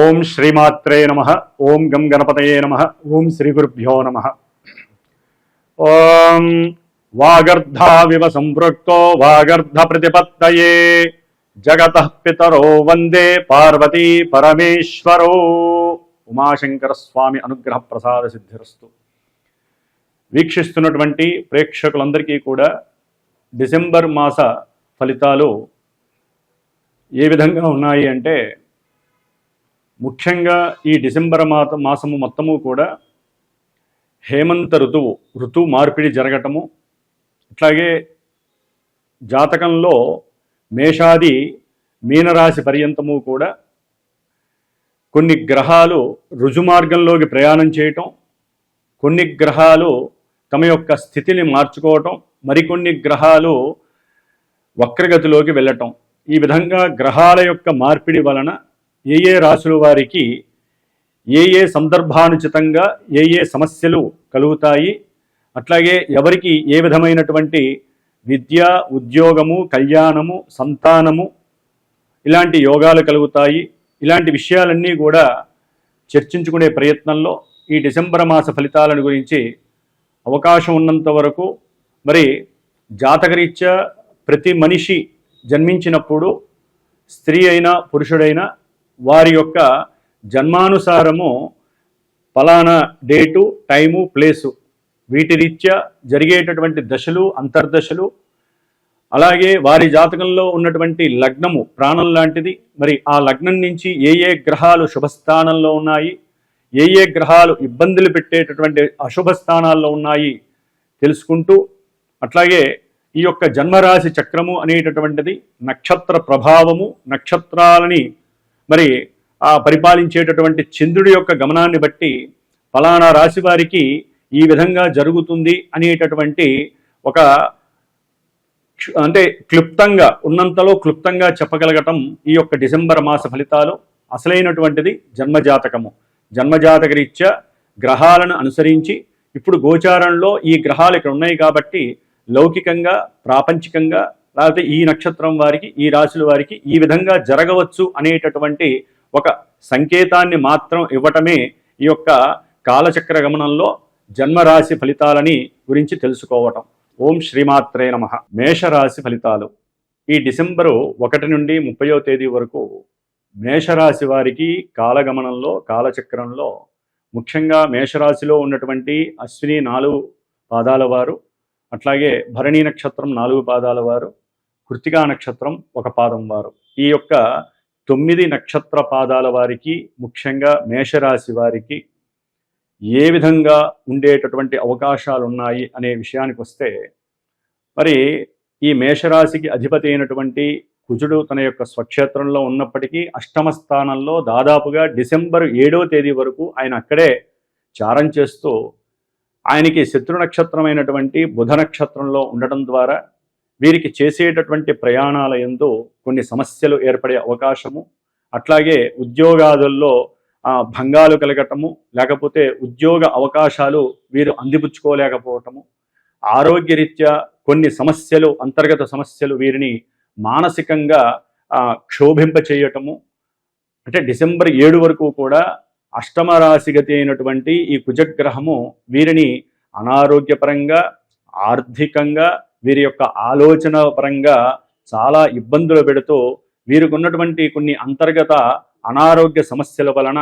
ఓం శ్రీమాత్రే నమ ఓం గం గణపతయే నమ ఓం శ్రీ గురుభ్యో నమ. ఓం వాగర్ధావివ సంపృక్తో వాగర్ధ ప్రతిపత్తయే జగత పితరో వందే పార్వతీ పరమేశ్వరో. ఉమాశంకర స్వామి అనుగ్రహ ప్రసాద సిద్ధిరస్తు. వీక్షిస్తున్నటువంటి ప్రేక్షకులందరికీ కూడా డిసెంబర్ మాస ఫలితాలు ఏ విధంగా ఉన్నాయి అంటే ముఖ్యంగా ఈ డిసెంబర్ మాత మాసము మొత్తము కూడా హేమంత ఋతువు ఋతువు మార్పిడి జరగటము అట్లాగే జాతకంలో మేషాది మీనరాశి పర్యంతము కూడా కొన్ని గ్రహాలు రుజుమార్గంలోకి ప్రయాణం చేయటం కొన్ని గ్రహాలు తమ యొక్క స్థితిని మార్చుకోవటం మరికొన్ని గ్రహాలు వక్రగతిలోకి వెళ్ళటం. ఈ విధంగా గ్రహాల యొక్క మార్పిడి వలన ఏ ఏ రాశుల వారికి ఏ ఏ సందర్భానుచితంగా ఏ ఏ సమస్యలు కలుగుతాయి అట్లాగే ఎవరికి ఏ విధమైనటువంటి విద్య ఉద్యోగము కళ్యాణము సంతానము ఇలాంటి యోగాలు కలుగుతాయి ఇలాంటి విషయాలన్నీ కూడా చర్చించుకునే ప్రయత్నంలో ఈ డిసెంబర్ మాస ఫలితాలను గురించి అవకాశం ఉన్నంత వరకు మరి జాతకరీత్యా ప్రతి మనిషి జన్మించినప్పుడు స్త్రీ అయినా పురుషుడైనా వారి యొక్క జన్మానుసారము ఫలానా డేటు టైము ప్లేసు వీటి రీత్యా జరిగేటటువంటి దశలు అంతర్దశలు అలాగే వారి జాతకంలో ఉన్నటువంటి లగ్నము ప్రాణం లాంటిది. మరి ఆ లగ్నం నుంచి ఏ ఏ గ్రహాలు శుభస్థానంలో ఉన్నాయి ఏ ఏ గ్రహాలు ఇబ్బందులు పెట్టేటటువంటి అశుభ స్థానాల్లో ఉన్నాయి తెలుసుకుంటూ అట్లాగే ఈ యొక్క జన్మరాశి చక్రము అనేటటువంటిది నక్షత్ర ప్రభావము నక్షత్రాలని మరి ఆ పరిపాలించేటటువంటి చంద్రుడి యొక్క గమనాన్ని బట్టి ఫలానా రాశి వారికి ఈ విధంగా జరుగుతుంది అనేటటువంటి ఒక అంటే క్లుప్తంగా ఉన్నంతలో క్లుప్తంగా చెప్పగలగటం ఈ యొక్క డిసెంబర్ మాస ఫలితాలు అసలైనటువంటిది జన్మజాతకము. జన్మజాతక రీత్యా గ్రహాలను అనుసరించి ఇప్పుడు గోచారంలో ఈ గ్రహాలు ఇక్కడ ఉన్నాయి కాబట్టి లౌకికంగా ప్రాపంచికంగా లేకపోతే ఈ నక్షత్రం వారికి ఈ రాశుల వారికి ఈ విధంగా జరగవచ్చు అనేటటువంటి ఒక సంకేతాన్ని మాత్రం ఇవ్వటమే ఈ యొక్క కాలచక్ర గమనంలో జన్మరాశి ఫలితాలని గురించి తెలుసుకోవటం. ఓం శ్రీమాత్రే నమ. మేషరాశి ఫలితాలు. ఈ డిసెంబరు ఒకటి నుండి ముప్పయో తేదీ వరకు మేషరాశి వారికి కాలగమనంలో కాలచక్రంలో ముఖ్యంగా మేషరాశిలో ఉన్నటువంటి అశ్విని నాలుగు పాదాల వారు అట్లాగే భరణి నక్షత్రం నాలుగు పాదాల వారు కృతికా నక్షత్రం ఒక పాదం వారు. ఈ యొక్క తొమ్మిది నక్షత్ర పాదాల వారికి ముఖ్యంగా మేషరాశి వారికి ఏ విధంగా ఉండేటటువంటి అవకాశాలు ఉన్నాయి అనే విషయానికి వస్తే మరి ఈ మేషరాశికి అధిపతి అయినటువంటి కుజుడు తన యొక్క స్వక్షేత్రంలో ఉన్నప్పటికీ అష్టమ స్థానంలో దాదాపుగా డిసెంబర్ ఏడవ తేదీ వరకు ఆయన అక్కడే చారం చేస్తూ ఆయనకి శత్రు నక్షత్రమైనటువంటి బుధ నక్షత్రంలో ఉండటం ద్వారా వీరికి చేసేటటువంటి ప్రయాణాల ఎందు కొన్ని సమస్యలు ఏర్పడే అవకాశము. అట్లాగే ఉద్యోగాదుల్లో భంగాలు కలగటము లేకపోతే ఉద్యోగ అవకాశాలు వీరు అందిపుచ్చుకోలేకపోవటము. ఆరోగ్యరీత్యా కొన్ని సమస్యలు అంతర్గత సమస్యలు వీరిని మానసికంగా క్షోభింపచేయటము అంటే డిసెంబర్ ఏడు వరకు కూడా అష్టమ రాశిగతి అయినటువంటి ఈ కుజగ్రహము వీరిని అనారోగ్యపరంగా ఆర్థికంగా వీరి యొక్క ఆలోచన పరంగా చాలా ఇబ్బందులు పెడుతూ వీరికి ఉన్నటువంటి కొన్ని అంతర్గత అనారోగ్య సమస్యల వలన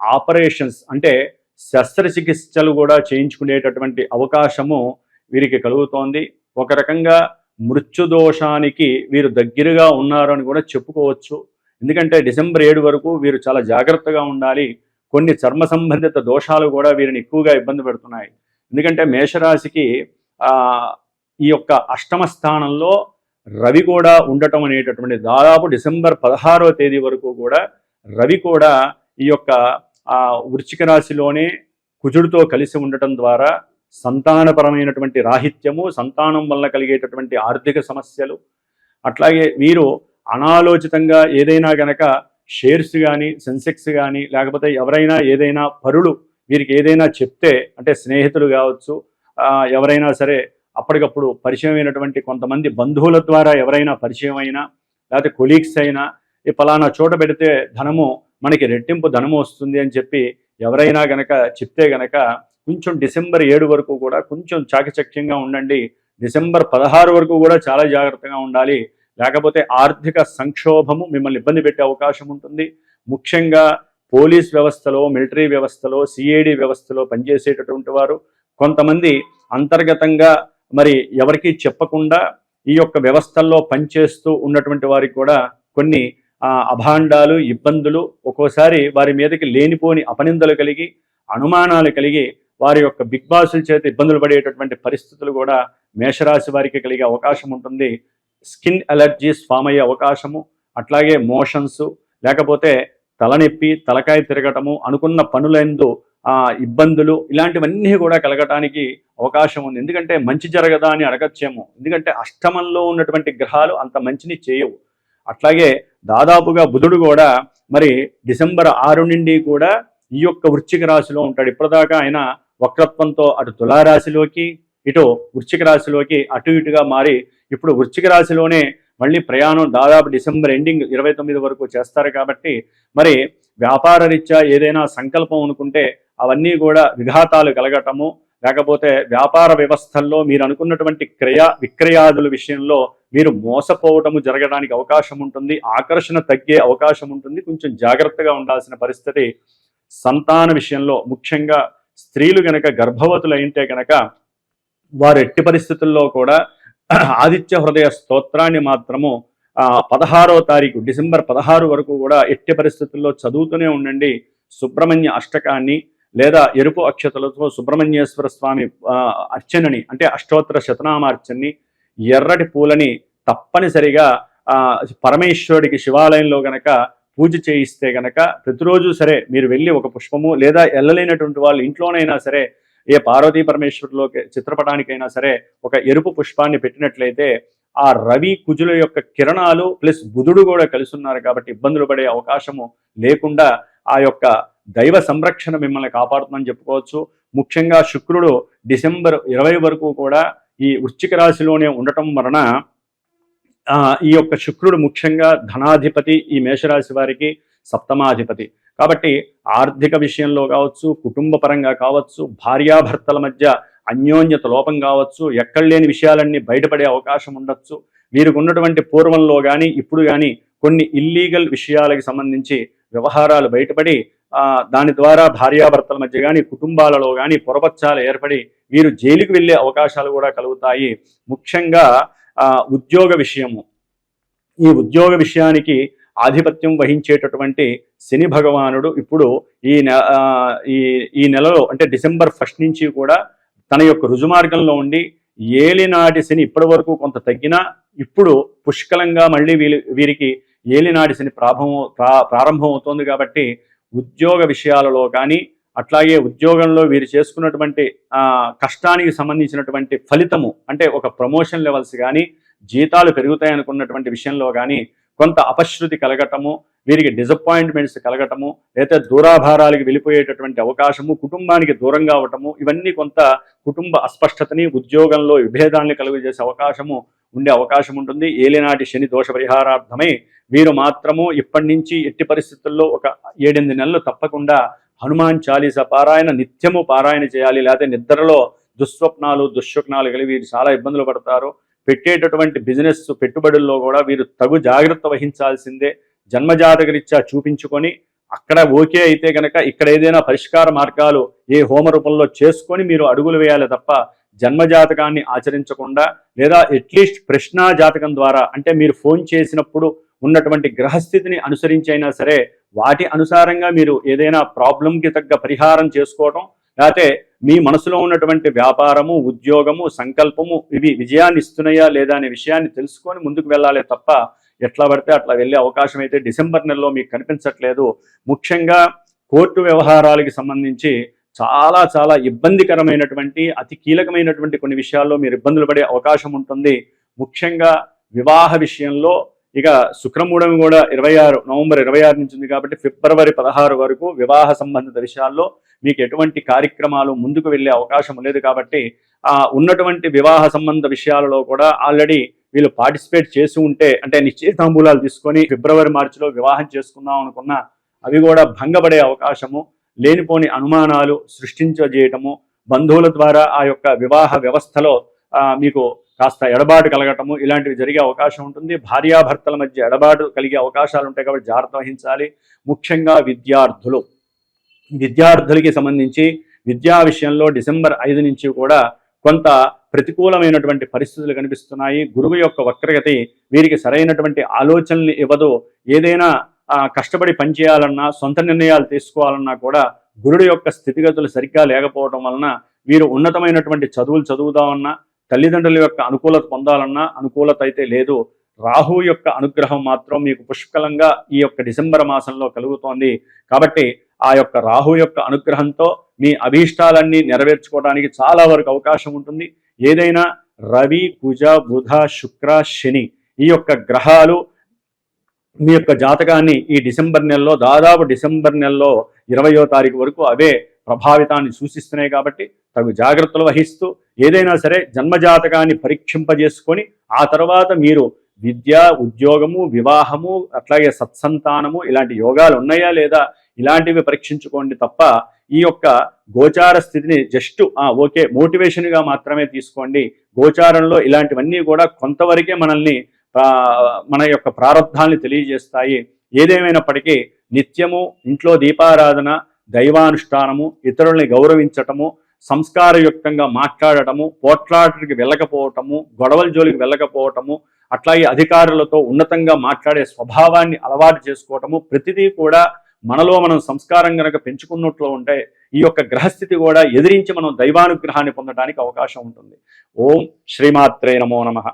ఆపరేషన్స్ అంటే శస్త్రచికిత్సలు కూడా చేయించుకునేటటువంటి అవకాశము వీరికి కలుగుతోంది. ఒక రకంగా మృత్యుదోషానికి వీరు దగ్గరగా ఉన్నారు అని కూడా చెప్పుకోవచ్చు. ఎందుకంటే డిసెంబర్ ఏడు వరకు వీరు చాలా జాగ్రత్తగా ఉండాలి. కొన్ని చర్మ సంబంధిత దోషాలు కూడా వీరిని ఎక్కువగా ఇబ్బంది పెడుతున్నాయి. ఎందుకంటే మేషరాశికి ఈ యొక్క అష్టమ స్థానంలో రవి కూడా ఉండటం అనేటటువంటి దాదాపు డిసెంబర్ పదహారో తేదీ వరకు కూడా రవి కూడా ఈ యొక్క వృచ్చిక వృశ్చిక రాశిలోనే కుజుడితో కలిసి ఉండటం ద్వారా సంతానపరమైనటువంటి రాహిత్యము సంతానం వల్ల కలిగేటటువంటి ఆర్థిక సమస్యలు అట్లాగే వీరు అనాలోచితంగా ఏదైనా గనక షేర్స్ కానీ సెన్సెక్స్ కానీ లేకపోతే ఎవరైనా ఏదైనా పరులు వీరికి ఏదైనా చెప్తే అంటే స్నేహితులు కావచ్చు ఎవరైనా సరే అప్పటికప్పుడు పరిచయం అయినటువంటి కొంతమంది బంధువుల ద్వారా ఎవరైనా పరిచయం అయినా లేకపోతే కొలీగ్స్ అయినా ఈ ఫలానా చోట పెడితే ధనము మనకి రెట్టింపు ధనము వస్తుంది అని చెప్పి ఎవరైనా గనక చెప్తే గనక కొంచెం డిసెంబర్ ఏడు వరకు కూడా కొంచెం చాకచక్యంగా ఉండండి. డిసెంబర్ పదహారు వరకు కూడా చాలా జాగ్రత్తగా ఉండాలి. లేకపోతే ఆర్థిక సంక్షోభము మిమ్మల్ని ఇబ్బంది పెట్టే అవకాశం ఉంటుంది. ముఖ్యంగా పోలీస్ వ్యవస్థలో మిలిటరీ వ్యవస్థలో సిఐడి వ్యవస్థలో పనిచేసేటటువంటి వారు కొంతమంది అంతర్గతంగా మరి ఎవరికి చెప్పకుండా ఈ యొక్క వ్యవస్థల్లో పనిచేస్తూ ఉన్నటువంటి వారికి కూడా కొన్ని అభాండాలు ఇబ్బందులు ఒక్కోసారి వారి మీదకి లేనిపోని అపనిందలు కలిగి అనుమానాలు కలిగి వారి యొక్క బిగ్ బాసుల చేత ఇబ్బందులు పడేటటువంటి పరిస్థితులు కూడా మేషరాశి వారికి కలిగే అవకాశం ఉంటుంది. స్కిన్ అలర్జీస్ ఫామ్ అయ్యే అవకాశము అట్లాగే మోషన్స్ లేకపోతే తలనొప్పి తలకాయ తిరగటము అనుకున్న పనులందు ఇబ్బందులు ఇలాంటివన్నీ కూడా కలగటానికి అవకాశం ఉంది. ఎందుకంటే మంచి జరగదా అని అడగచ్చేమో. ఎందుకంటే అష్టమంలో ఉన్నటువంటి గ్రహాలు అంత మంచిని చేయవు. అట్లాగే దాదాపుగా బుధుడు కూడా మరి డిసెంబర్ ఆరు నుండి కూడా ఈ యొక్క వృశ్చిక రాశిలో ఉంటాడు. ఇప్పటిదాకా ఆయన వక్రత్వంతో అటు తులారాశిలోకి ఇటు వృశ్చిక రాశిలోకి అటు ఇటుగా మారి ఇప్పుడు వృశ్చిక రాశిలోనే మళ్ళీ ప్రయాణం దాదాపు డిసెంబర్ ఎండింగ్ ఇరవై తొమ్మిది వరకు చేస్తారు కాబట్టి మరి వ్యాపార రీత్యా ఏదైనా సంకల్పం అనుకుంటే అవన్నీ కూడా విఘాతాలు కలగటము లేకపోతే వ్యాపార వ్యవస్థల్లో మీరు అనుకున్నటువంటి క్రయ విక్రయాదుల విషయంలో మీరు మోసపోవటము జరగడానికి అవకాశం ఉంటుంది ఆకర్షణ తగ్గే అవకాశం ఉంటుంది. కొంచెం జాగ్రత్తగా ఉండాల్సిన పరిస్థితి సంతాన విషయంలో ముఖ్యంగా స్త్రీలు గనక గర్భవతులు అయితే గనక వారు ఎట్టి పరిస్థితుల్లో కూడా ఆదిత్య హృదయ స్తోత్రాన్ని మాత్రము పదహారో తారీఖు డిసెంబర్ పదహారు వరకు కూడా ఎట్టి పరిస్థితుల్లో చదువుతూనే ఉండండి. సుబ్రహ్మణ్య అష్టకాన్ని లేదా ఎరుపు అక్షతలతో సుబ్రహ్మణ్యేశ్వర స్వామి అర్చనని అంటే అష్టోత్తర శతనామార్చనని ఎర్రటి పూలని తప్పనిసరిగా పరమేశ్వరుడికి శివాలయంలో గనక పూజ చేయిస్తే గనక ప్రతిరోజు సరే మీరు వెళ్ళి ఒక పుష్పము లేదా ఎల్లలేనటువంటి వాళ్ళు ఇంట్లోనైనా సరే ఏ పార్వతీ పరమేశ్వరులోకి చిత్రపటానికైనా సరే ఒక ఎరుపు పుష్పాన్ని పెట్టినట్లయితే ఆ రవి కుజుల యొక్క కిరణాలు ప్లస్ బుధుడు కూడా కలిసి ఉన్నారు కాబట్టి ఇబ్బందులు పడే అవకాశము లేకుండా ఆ యొక్క దైవ సంరక్షణ మిమ్మల్ని కాపాడుతుందని చెప్పుకోవచ్చు. ముఖ్యంగా శుక్రుడు డిసెంబర్ ఇరవై వరకు కూడా ఈ వృశ్చిక రాశిలోనే ఉండటం వలన ఈ యొక్క శుక్రుడు ముఖ్యంగా ధనాధిపతి ఈ మేషరాశి వారికి సప్తమాధిపతి. కాబట్టి ఆర్థిక విషయంలో కావచ్చు కుటుంబ పరంగా కావచ్చు భార్యాభర్తల మధ్య అన్యోన్యత లోపం కావచ్చు ఎక్కడ లేని విషయాలన్నీ బయటపడే అవకాశం ఉండొచ్చు. వీరికి ఉన్నటువంటి పూర్వంలో కానీ ఇప్పుడు కానీ కొన్ని ఇల్లీగల్ విషయాలకు సంబంధించి వ్యవహారాలు బయటపడి దాని ద్వారా భార్యాభర్తల మధ్య కానీ కుటుంబాలలో కానీ పొరపచ్చాలు ఏర్పడి వీరు జైలుకు వెళ్ళే అవకాశాలు కూడా కలుగుతాయి. ముఖ్యంగా ఉద్యోగ విషయము. ఈ ఉద్యోగ విషయానికి ఆధిపత్యం వహించేటటువంటి శని భగవానుడు ఇప్పుడు ఈ ఈ ఈ నెలలో అంటే డిసెంబర్ ఫస్ట్ నుంచి కూడా తన యొక్క రుజుమార్గంలో ఉండి ఏలినాటి శని ఇప్పటి వరకు కొంత తగ్గినా ఇప్పుడు పుష్కలంగా మళ్ళీ వీరి వీరికి ఏలినాటి శని ప్రాభం ప్రారంభం అవుతోంది కాబట్టి ఉద్యోగ విషయాలలో కానీ అట్లాగే ఉద్యోగంలో వీరు చేసుకున్నటువంటి కష్టానికి సంబంధించినటువంటి ఫలితము అంటే ఒక ప్రమోషన్ లెవెల్స్ కానీ జీతాలు పెరుగుతాయి అనుకున్నటువంటి విషయంలో కానీ కొంత అపశృతి కలగటము వీరికి డిసప్పాయింట్మెంట్స్ కలగటము లేదా దూరాభారాలకు వెళ్ళిపోయేటటువంటి అవకాశము కుటుంబానికి దూరంగా అవటము ఇవన్నీ కొంత కుటుంబ అస్పష్టతని ఉద్యోగంలో విభేదాన్ని కలుగజేసే అవకాశము ఉండే అవకాశం ఉంటుంది. ఏలినాటి శని దోష పరిహారార్థమై వీరు మాత్రము ఇప్పటి నుంచి ఎట్టి పరిస్థితుల్లో ఒక ఏడెనిమిది నెలలు తప్పకుండా హనుమాన్ చాలీస పారాయణ నిత్యము పారాయణ చేయాలి. లేకపోతే నిద్రలో దుస్వప్నాలు దుశ్వప్నాలు కలిగి వీరు చాలా ఇబ్బందులు పడతారు. పెట్టేటటువంటి బిజినెస్ పెట్టుబడుల్లో కూడా వీరు తగు జాగ్రత్త వహించాల్సిందే. జన్మజాతకరీత్యా చూపించుకొని అక్కడ ఓకే అయితే కనుక ఇక్కడ ఏదైనా పరిష్కార మార్గాలు ఏ హోమ రూపంలో చేసుకొని మీరు అడుగులు వేయాలి తప్ప జన్మజాతకాన్ని ఆచరించకుండా లేదా అట్లీస్ట్ ప్రశ్నా జాతకం ద్వారా అంటే మీరు ఫోన్ చేసినప్పుడు ఉన్నటువంటి గ్రహస్థితిని అనుసరించైనా సరే వాటి అనుసారంగా మీరు ఏదైనా ప్రాబ్లంకి తగ్గ పరిహారం చేసుకోవటం లేకపోతే మీ మనసులో ఉన్నటువంటి వ్యాపారము ఉద్యోగము సంకల్పము ఇవి విజయాన్ని ఇస్తున్నాయా లేదా అనే విషయాన్ని తెలుసుకొని ముందుకు వెళ్ళాలి తప్ప ఎట్లా పడితే అట్లా వెళ్ళే అవకాశం అయితే డిసెంబర్ నెలలో మీకు కనిపించట్లేదు. ముఖ్యంగా కోర్టు వ్యవహారాలకి సంబంధించి చాలా చాలా ఇబ్బందికరమైనటువంటి అతి కీలకమైనటువంటి కొన్ని విషయాల్లో మీరు ఇబ్బందులు పడే అవకాశం ఉంటుంది. ముఖ్యంగా వివాహ విషయంలో ఇక శుక్రమూఢం కూడా ఇరవై ఆరు నవంబర్ ఇరవై ఆరు నుంచి ఉంది కాబట్టి ఫిబ్రవరి పదహారు వరకు వివాహ సంబంధిత విషయాల్లో మీకు ఎటువంటి కార్యక్రమాలు ముందుకు వెళ్ళే అవకాశం లేదు కాబట్టి ఆ ఉన్నటువంటి వివాహ సంబంధ విషయాలలో కూడా ఆల్రెడీ వీళ్ళు పార్టిసిపేట్ చేసి ఉంటే అంటే నిశ్చితాంబూలాలు తీసుకొని ఫిబ్రవరి మార్చిలో వివాహం చేసుకుందాం అనుకున్న అవి కూడా భంగపడే అవకాశము. లేనిపోని అనుమానాలు సృష్టించజేయటము బంధువుల ద్వారా ఆ యొక్క వివాహ వ్యవస్థలో మీకు కాస్త ఎడబాటు కలగటము ఇలాంటివి జరిగే అవకాశం ఉంటుంది. భార్యాభర్తల మధ్య ఎడబాటు కలిగే అవకాశాలు ఉంటాయి కాబట్టి జాగ్రత్త వహించాలి. ముఖ్యంగా విద్యార్థులు. విద్యార్థులకి సంబంధించి విద్యా విషయంలో డిసెంబర్ ఐదు నుంచి కూడా కొంత ప్రతికూలమైనటువంటి పరిస్థితులు కనిపిస్తున్నాయి. గురువు యొక్క వక్రగతి వీరికి సరైనటువంటి ఆలోచనలు ఇవ్వదు. ఏదైనా కష్టపడి పనిచేయాలన్నా సొంత నిర్ణయాలు తీసుకోవాలన్నా కూడా గురుడు యొక్క స్థితిగతులు సరిగ్గా లేకపోవడం వలన వీరు ఉన్నతమైనటువంటి చదువులు చదువుదామన్నా తల్లిదండ్రుల యొక్క అనుకూలత పొందాలన్నా అనుకూలత అయితే లేదు. రాహు యొక్క అనుగ్రహం మాత్రం మీకు పుష్కలంగా ఈ యొక్క డిసెంబర్ మాసంలో కలుగుతోంది. కాబట్టి ఆ యొక్క రాహు యొక్క అనుగ్రహంతో మీ అభీష్టాలన్నీ నెరవేర్చుకోవడానికి చాలా వరకు అవకాశం ఉంటుంది. ఏదైనా రవి కుజ బుధ శుక్ర శని ఈ యొక్క గ్రహాలు మీ యొక్క జాతకాన్ని ఈ డిసెంబర్ నెలలో దాదాపు డిసెంబర్ నెలలో ఇరవయో తారీఖు వరకు అవే ప్రభావితాన్ని సూచిస్తున్నాయి కాబట్టి తగు జాగ్రత్తలు వహిస్తూ ఏదైనా సరే జన్మజాతకాన్ని పరీక్షింపజేసుకొని ఆ తర్వాత మీరు విద్య ఉద్యోగము వివాహము అట్లాగే సత్సంతానము ఇలాంటి యోగాలు ఉన్నాయా లేదా ఇలాంటివి పరీక్షించుకోండి తప్ప ఈ యొక్క గోచార స్థితిని జస్ట్ ఓకే మోటివేషన్గా మాత్రమే తీసుకోండి. గోచారంలో ఇలాంటివన్నీ కూడా కొంతవరకే మనల్ని మన యొక్క ప్రారంధాన్ని తెలియజేస్తాయి. ఏదేమైనప్పటికీ నిత్యము ఇంట్లో దీపారాధన దైవానుష్ఠానము ఇతరుల్ని గౌరవించటము సంస్కారయుక్తంగా మాట్లాడటము పోట్లాటకి వెళ్ళకపోవటము గొడవల జోలికి వెళ్ళకపోవటము అట్లాగే అధికారులతో ఉన్నతంగా మాట్లాడే స్వభావాన్ని అలవాటు చేసుకోవటము ప్రతిదీ కూడా మనలో మనం సంస్కారం గనక పెంచుకున్నట్లు ఉంటే ఈ యొక్క గ్రహస్థితి కూడా ఎదిరించి మనం దైవానుగ్రహాన్ని పొందడానికి అవకాశం ఉంటుంది. ఓం శ్రీమాత్రే నమో నమః.